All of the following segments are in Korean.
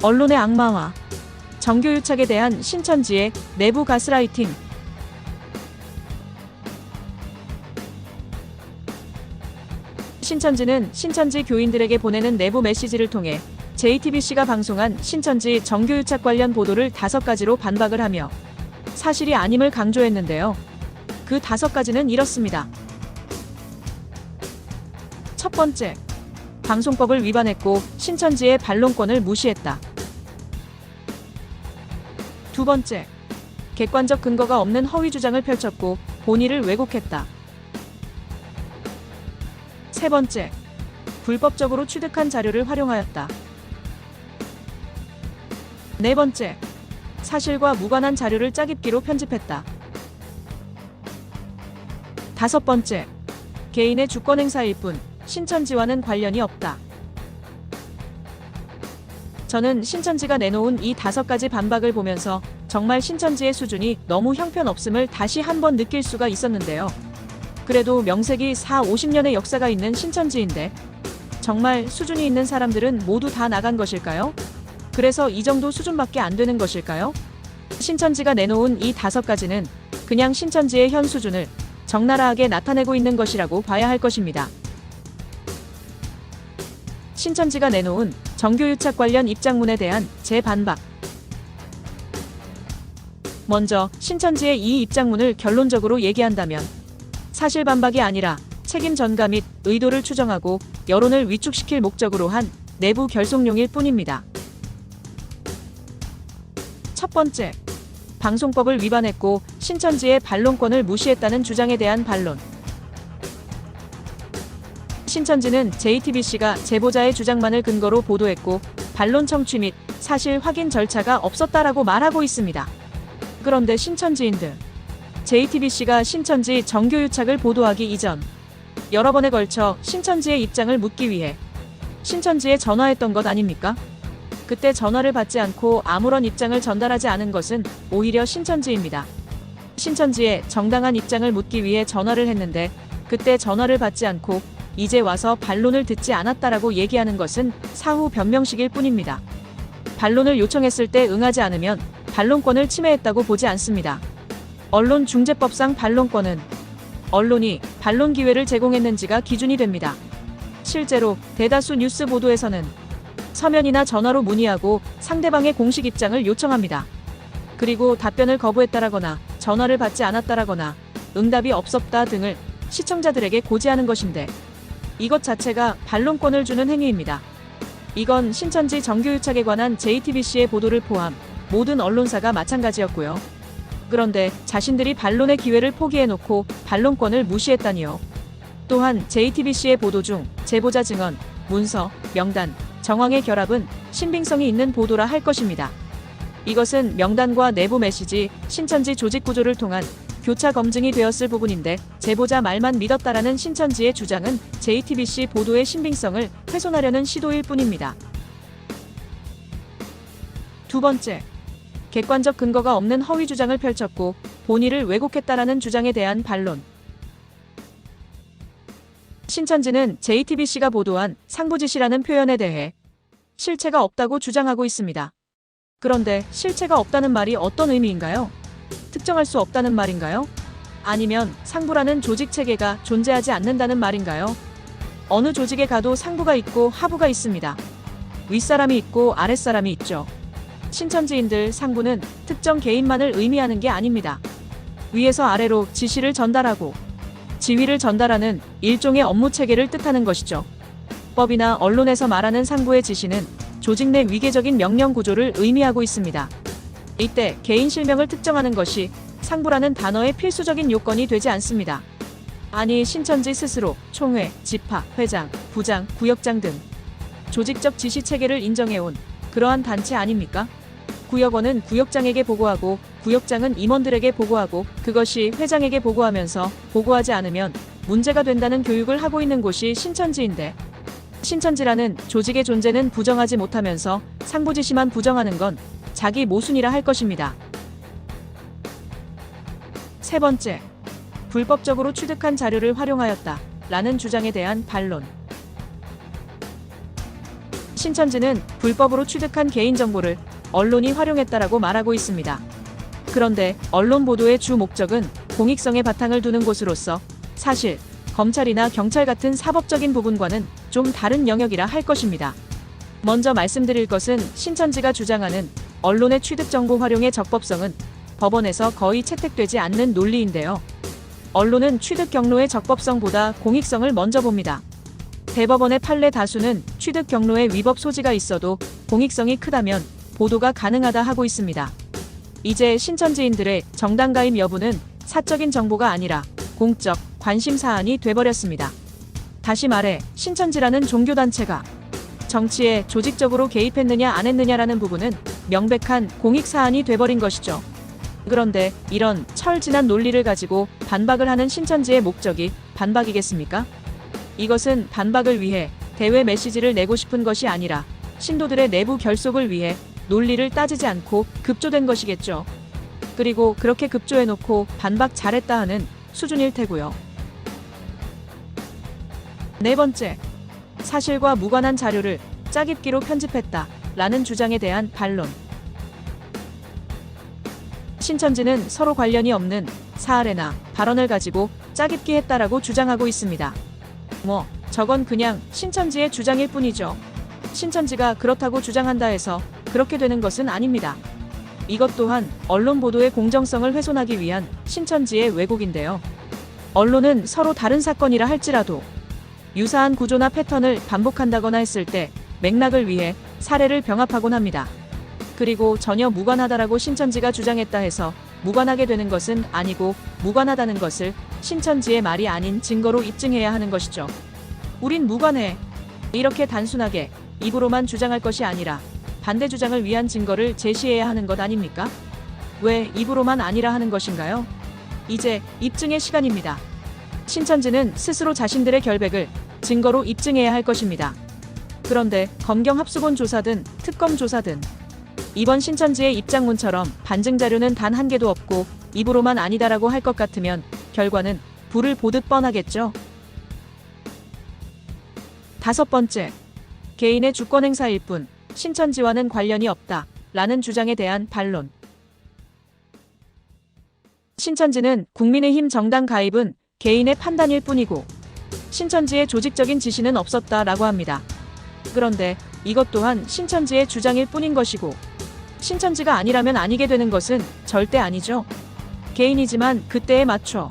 언론의 악마화, 정교유착에 대한 신천지의 내부 가스라이팅, 신천지는 신천지 교인들에게 보내는 내부 메시지를 통해 JTBC가 방송한 신천지 정교유착 관련 보도를 다섯 가지로 반박을 하며 사실이 아님을 강조했는데요. 그 다섯 가지는 이렇습니다. 첫 번째, 방송법을 위반했고 신천지의 반론권을 무시했다. 두 번째, 객관적 근거가 없는 허위 주장을 펼쳤고 본의를 왜곡했다. 세 번째, 불법적으로 취득한 자료를 활용하였다. 네 번째, 사실과 무관한 자료를 짜깁기로 편집했다. 다섯 번째, 개인의 주권 행사일 뿐 신천지와는 관련이 없다. 저는 신천지가 내놓은 이 다섯 가지 반박을 보면서 정말 신천지의 수준이 너무 형편없음을 다시 한번 느낄 수가 있었는데요. 그래도 명색이 4, 50년의 역사가 있는 신천지인데 정말 수준이 있는 사람들은 모두 다 나간 것일까요? 그래서 이 정도 수준밖에 안 되는 것일까요? 신천지가 내놓은 이 다섯 가지는 그냥 신천지의 현 수준을 적나라하게 나타내고 있는 것이라고 봐야 할 것입니다. 신천지가 내놓은 정교유착 관련 입장문에 대한 제 반박. 먼저 신천지의 이 입장문을 결론적으로 얘기한다면 사실 반박이 아니라 책임 전가 및 의도를 추정하고 여론을 위축시킬 목적으로 한 내부 결속용일 뿐입니다. 첫 번째, 방송법을 위반했고 신천지의 반론권을 무시했다는 주장에 대한 반론. 신천지는 JTBC가 제보자의 주장만을 근거로 보도했고 반론 청취 및 사실 확인 절차가 없었다라고 말하고 있습니다. 그런데 신천지인들 JTBC가 신천지 정교 유착을 보도하기 이전 여러 번에 걸쳐 신천지의 입장을 묻기 위해 신천지에 전화했던 것 아닙니까? 그때 전화를 받지 않고 아무런 입장을 전달하지 않은 것은 오히려 신천지입니다. 신천지에 정당한 입장을 묻기 위해 전화를 했는데 그때 전화를 받지 않고 이제 와서 반론을 듣지 않았다라고 얘기하는 것은 사후 변명식일 뿐입니다. 반론을 요청했을 때 응하지 않으면 반론권을 침해했다고 보지 않습니다. 언론중재법상 반론권은 언론이 반론 기회를 제공했는지가 기준이 됩니다. 실제로 대다수 뉴스 보도에서는 서면이나 전화로 문의하고 상대방의 공식 입장을 요청합니다. 그리고 답변을 거부했다라거나 전화를 받지 않았다라거나 응답이 없었다 등을 시청자들에게 고지하는 것인데 이것 자체가 반론권을 주는 행위입니다. 이건 신천지 정교유착에 관한 JTBC의 보도를 포함 모든 언론사가 마찬가지였고요. 그런데 자신들이 반론의 기회를 포기해놓고 반론권을 무시했다니요. 또한 JTBC의 보도 중 제보자 증언, 문서, 명단, 정황의 결합은 신빙성이 있는 보도라 할 것입니다. 이것은 명단과 내부 메시지, 신천지 조직 구조를 통한 교차 검증이 되었을 부분인데 제보자 말만 믿었다라는 신천지의 주장은 JTBC 보도의 신빙성을 훼손하려는 시도일 뿐입니다. 두 번째, 객관적 근거가 없는 허위 주장을 펼쳤고 본의를 왜곡했다라는 주장에 대한 반론. 신천지는 JTBC가 보도한 상부지시라는 표현에 대해 실체가 없다고 주장하고 있습니다. 그런데 실체가 없다는 말이 어떤 의미인가요? 특정할 수 없다는 말인가요? 아니면 상부라는 조직 체계가 존재하지 않는다는 말인가요? 어느 조직에 가도 상부가 있고 하부가 있습니다. 윗사람이 있고 아랫사람이 있죠. 신천지인들 상부는 특정 개인만을 의미하는 게 아닙니다. 위에서 아래로 지시를 전달하고 지휘를 전달하는 일종의 업무 체계를 뜻하는 것이죠. 법이나 언론에서 말하는 상부의 지시는 조직 내 위계적인 명령 구조를 의미하고 있습니다. 이때 개인 실명을 특정하는 것이 상부라는 단어의 필수적인 요건이 되지 않습니다. 아니 신천지 스스로 총회, 집화, 회장, 부장, 구역장 등 조직적 지시 체계를 인정해온 그러한 단체 아닙니까? 구역원은 구역장에게 보고하고 구역장은 임원들에게 보고하고 그것이 회장에게 보고하면서 보고하지 않으면 문제가 된다는 교육을 하고 있는 곳이 신천지인데 신천지라는 조직의 존재는 부정하지 못하면서 상부 지시만 부정하는 건 자기 모순이라 할 것입니다. 세 번째, 불법적으로 취득한 자료를 활용하였다. 라는 주장에 대한 반론. 신천지는 불법으로 취득한 개인정보를 언론이 활용했다라고 말하고 있습니다. 그런데 언론 보도의 주 목적은 공익성에 바탕을 두는 곳으로서 사실 검찰이나 경찰 같은 사법적인 부분과는 좀 다른 영역이라 할 것입니다. 먼저 말씀드릴 것은 신천지가 주장하는 언론의 취득 정보 활용의 적법성은 법원에서 거의 채택되지 않는 논리인데요. 언론은 취득 경로의 적법성보다 공익성을 먼저 봅니다. 대법원의 판례 다수는 취득 경로에 위법 소지가 있어도 공익성이 크다면 보도가 가능하다 하고 있습니다. 이제 신천지인들의 정당 가입 여부는 사적인 정보가 아니라 공적 관심 사안이 돼버렸습니다. 다시 말해 신천지라는 종교단체가 정치에 조직적으로 개입했느냐 안 했느냐라는 부분은 명백한 공익 사안이 돼버린 것이죠. 그런데 이런 철진한 논리를 가지고 반박을 하는 신천지의 목적이 반박이겠습니까? 이것은 반박을 위해 대외 메시지를 내고 싶은 것이 아니라 신도들의 내부 결속을 위해 논리를 따지지 않고 급조된 것이겠죠. 그리고 그렇게 급조해놓고 반박 잘했다 하는 수준일 테고요. 네 번째, 사실과 무관한 자료를 짜깁기로 편집했다. 라는 주장에 대한 반론. 신천지는 서로 관련이 없는 사활에나 발언을 가지고 짜깁기 했다라고 주장하고 있습니다. 뭐, 저건 그냥 신천지의 주장일 뿐이죠. 신천지가 그렇다고 주장한다 해서 그렇게 되는 것은 아닙니다. 이것 또한 언론 보도의 공정성을 훼손하기 위한 신천지의 왜곡인데요. 언론은 서로 다른 사건이라 할지라도 유사한 구조나 패턴을 반복한다거나 했을 때 맥락을 위해 사례를 병합하곤 합니다. 그리고 전혀 무관하다라고 신천지가 주장했다 해서 무관하게 되는 것은 아니고 무관하다는 것을 신천지의 말이 아닌 증거로 입증해야 하는 것이죠. 우린 무관해. 이렇게 단순하게 입으로만 주장할 것이 아니라 반대 주장을 위한 증거를 제시해야 하는 것 아닙니까? 왜 입으로만 아니라 하는 것인가요? 이제 입증의 시간입니다. 신천지는 스스로 자신들의 결백을 증거로 입증해야 할 것입니다. 그런데 검경 합수본 조사든 특검 조사든 이번 신천지의 입장문처럼 반증 자료는 단 한 개도 없고 입으로만 아니다라고 할 것 같으면 결과는 불을 보듯 뻔하겠죠. 다섯 번째, 개인의 주권 행사일 뿐 신천지와는 관련이 없다. 라는 주장에 대한 반론. 신천지는 국민의힘 정당 가입은 개인의 판단일 뿐이고 신천지의 조직적인 지시는 없었다라고 합니다. 그런데 이것 또한 신천지의 주장일 뿐인 것이고 신천지가 아니라면 아니게 되는 것은 절대 아니죠. 개인이지만 그때에 맞춰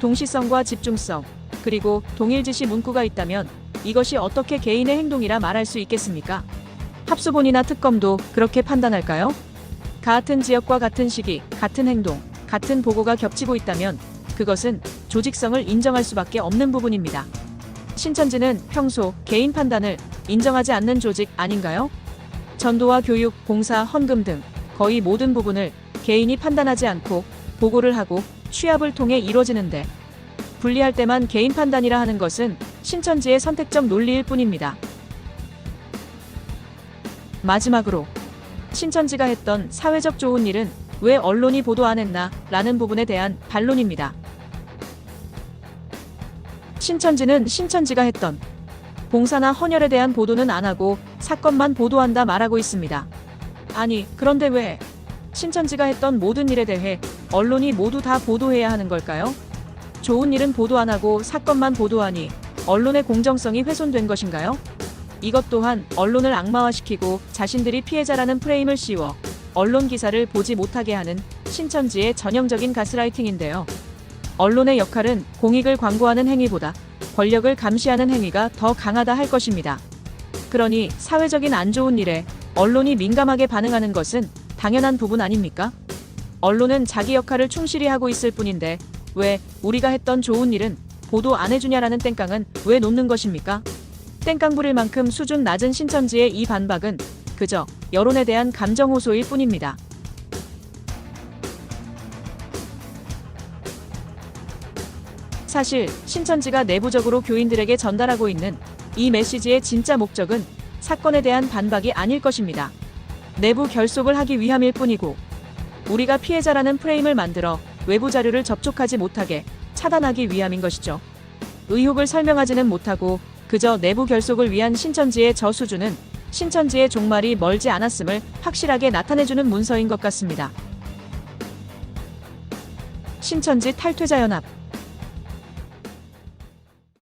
동시성과 집중성 그리고 동일 지시 문구가 있다면 이것이 어떻게 개인의 행동이라 말할 수 있겠습니까? 합수본이나 특검도 그렇게 판단할까요? 같은 지역과 같은 시기, 같은 행동, 같은 보고가 겹치고 있다면 그것은 조직성을 인정할 수밖에 없는 부분입니다. 신천지는 평소 개인 판단을 인정하지 않는 조직 아닌가요? 전도와 교육, 봉사, 헌금 등 거의 모든 부분을 개인이 판단하지 않고 보고를 하고 취합을 통해 이루어지는데 분리할 때만 개인 판단이라 하는 것은 신천지의 선택적 논리일 뿐입니다. 마지막으로 신천지가 했던 사회적 좋은 일은 왜 언론이 보도 안 했나 라는 부분에 대한 반론입니다. 신천지는 신천지가 했던 봉사나 헌혈에 대한 보도는 안 하고 사건만 보도한다 말하고 있습니다. 아니, 그런데 왜 신천지가 했던 모든 일에 대해 언론이 모두 다 보도해야 하는 걸까요? 좋은 일은 보도 안 하고 사건만 보도하니 언론의 공정성이 훼손된 것인가요? 이것 또한 언론을 악마화시키고 자신들이 피해자라는 프레임을 씌워 언론 기사를 보지 못하게 하는 신천지의 전형적인 가스라이팅인데요. 언론의 역할은 공익을 광고하는 행위보다 권력을 감시하는 행위가 더 강하다 할 것입니다. 그러니 사회적인 안 좋은 일에 언론이 민감하게 반응하는 것은 당연한 부분 아닙니까? 언론은 자기 역할을 충실히 하고 있을 뿐인데 왜 우리가 했던 좋은 일은 보도 안 해주냐라는 땡깡은 왜 놓는 것입니까? 땡깡 부릴 만큼 수준 낮은 신천지의 이 반박은 그저 여론에 대한 감정 호소일 뿐입니다. 사실 신천지가 내부적으로 교인들에게 전달하고 있는 이 메시지의 진짜 목적은 사건에 대한 반박이 아닐 것입니다. 내부 결속을 하기 위함일 뿐이고 우리가 피해자라는 프레임을 만들어 외부 자료를 접촉하지 못하게 차단하기 위함인 것이죠. 의혹을 설명하지는 못하고 그저 내부 결속을 위한 신천지의 저 수준은 신천지의 종말이 멀지 않았음을 확실하게 나타내주는 문서인 것 같습니다. 신천지 탈퇴자 연합